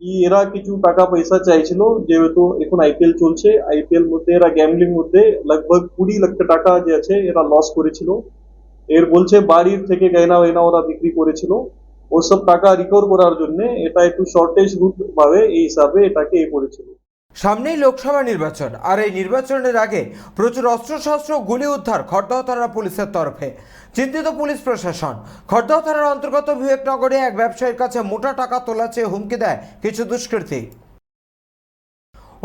কি এরা কিছু টাকা পয়সা চাইছিল, যেহেতু এখন আইপিএল চলছে আইপিএল মধ্যে, এরা গ্যামলিং মধ্যে লগভগ কুড়ি লক্ষ টাকা যে আছে, এরা লস করেছিল। এর বলছে বাড়ির থেকে গয়না ওয়না ওরা বিক্রি করেছিল। ওসব টাকা রিকভার করার জন্য এটা একটু শর্টেজ রুট ভাবে এই হিসাবে এটাকে এ করেছিল। সামনেই লোকসভা নির্বাচন, আর এই নির্বাচনের আগে প্রচুর অস্ত্রশস্ত্র গুলি উদ্ধার খড়দহ থানার পুলিশের তরফে। চিন্তিত পুলিশ প্রশাসন খড়দহ থানার অন্তর্গত বিবেকনগরে এক ব্যবসায়ীর কাছে মোটা টাকা তোলা চেয়ে হুমকি দেয় কিছু দুষ্কৃতী।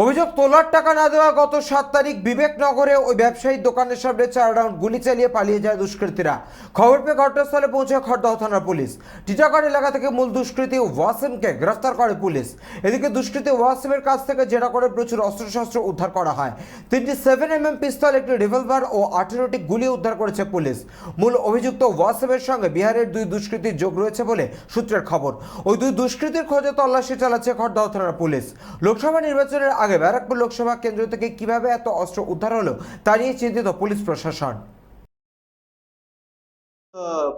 অভিযোগ, তোলার টাকা না দেওয়া গত সাত তারিখ বিবেকনগরে ওই ব্যবসায়ীর দোকানের সামনে চার রাউন্ড গুলি চালিয়ে পালিয়ে যায় দুষ্কৃতীরা। খবর পেয়ে ঘটনাস্থলে পৌঁছে খড়দহ থানার পুলিশ। টিটাগড় এলাকা থেকে মূল দুষ্কৃতী ওয়াসিমকে গ্রেফতার করে পুলিশ। এদিকে দুষ্কৃতী ওয়াসিমের কাছ থেকে জেরা করে প্রচুর অস্ত্রশস্ত্র উদ্ধার করা হয়। তিনটি সেভেন এম এম পিস্তল একটি রিভলভার ও আঠেরোটি গুলি উদ্ধার করেছে পুলিশ। মূল অভিযুক্ত ওয়াসিমের সঙ্গে বিহারের দুই দুষ্কৃতীর যোগ রয়েছে বলে সূত্রের খবর। ওই দুই দুষ্কৃতীর খোঁজে তল্লাশি চালাচ্ছে খড়দহ থানার পুলিশ। লোকসভা নির্বাচনের আগে ব্যারাকপুর লোকসভা কেন্দ্র থেকে কীভাবে এত অস্ত্র উদ্ধার হলো, তা নিয়ে চিন্তিত পুলিশ প্রশাসন।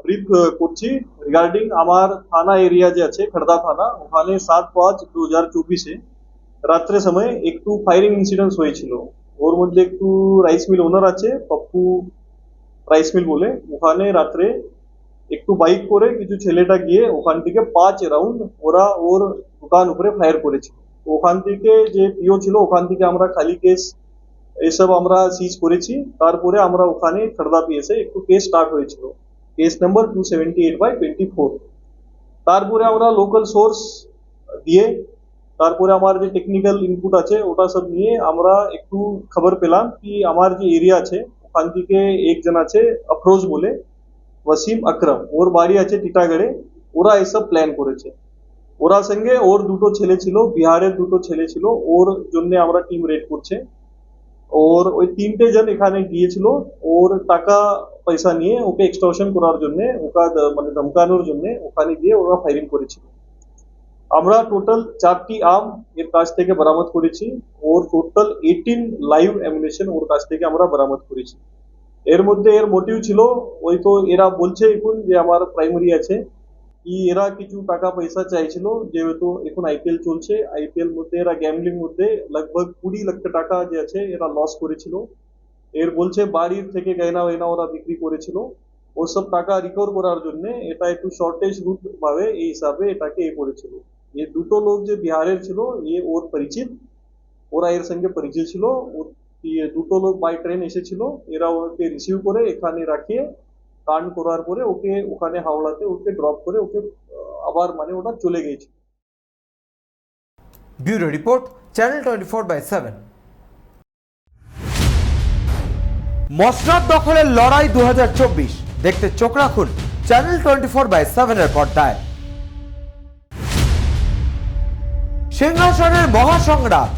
ব্রিফ করছি। রিগার্ডিং আমার থানা এরিয়া যে আছে, খড়দা থানা, ওখানে সাত পাঁচ দু হাজার চব্বিশে রাত্রে সময় একটু ফায়ারিং ইনসিডেন্স হয়েছিল। ওর মধ্যে একটু রাইস মিল ওনার আছে, পপ্পু রাইস মিল বলে। ওখানে রাত্রে একটু বাইক করে কিছু ছেলেটা গিয়ে ওখান থেকে পাঁচ রাউন্ড ওরা ওর দোকান উপরে ফায়ার করেছিল। ওখান থেকে যে পিও ছিল, ওখান থেকে আমরা খালি কেস এসব আমরা সিজ করেছি। তারপরে আমরা ওখানে খড়দা পিএসে একটু কেস স্টার্ট হয়েছিল। Case number two seventy eight by twenty four তারপরে আমরা লোকাল সোর্স দিয়ে, তারপরে আমার যে টেকনিক্যাল ইনপুট আছে, ওটা সব নিয়ে আমরা একটু খবর পেলাম কি আমার যে এরিয়া আছে, ওখান থেকে একজন আছে আফরোজ বলে ওয়াসিম আকরম ওর বাড়ি আছে টিটাগড়ে ওরা এসব প্ল্যান করেছে। ওরা সঙ্গে ওর দুটো ছেলে ছিল, বিহারের দুটো ছেলে ছিল, ওর জন্য আমরা টিম রেড করছে। ওর ওই তিনটে জন এখানে গিয়েছিল, ওর টাকা পয়সা নিয়ে ওকে এক্সটর্শন করার জন্য, ওকা মানে ধমকানোর জন্য ওখানে গিয়ে ওরা ফায়ারিং করেছিল। আমরা টোটাল চারটি আর্ম এর কাছ থেকে বরামদ করেছি, ওর টোটাল এইটিন লাইভ অ্যামিনেশন ওর কাছ থেকে আমরা বরামদ করেছি। এর মধ্যে এর মোটিভ ছিল, ওই তো এরা বলছে এখন যে আমার প্রাইমারি আছে কি এরা কিছু টাকা পয়সা চাইছিল, যেহেতু এখন আইপিএল চলছে আইপিএল মধ্যে এরা গ্যামলিং মধ্যে লগভগ কুড়ি লক্ষ টাকা যে আছে এরা লস করেছিল। এর বলছে বাড়ির থেকে গয়না ওয়না ওরা বিক্রি করেছিল। ওসব টাকা রিকভার করার জন্য এটা একটু শর্টেজ রুট ভাবে এই হিসাবে এটাকে এ করেছিল। এই দুটো লোক যে বিহারের ছিল, এ ওর পরিচিত, ওরা এর সঙ্গে পরিচিত ছিল। দুটো লোক বাই ট্রেন এসেছিল, এরা ওকে রিসিভ করে এখানে রাখিয়ে কান করার পরে ওকে ওখানে হাওড়াতে ওকে ড্রপ করে ওকে আবার মানে ওটা চলে গিয়েছিল। Bureau report, channel twenty four by seven. মসনাদ দখলের লড়াই দু হাজার চব্বিশ। দেখতে চোখ রাখুন চ্যানেল টোয়েন্টি ফোর বাই সেভেনের পর্দায়। সিংহাসনের মহাসংগ্রাম।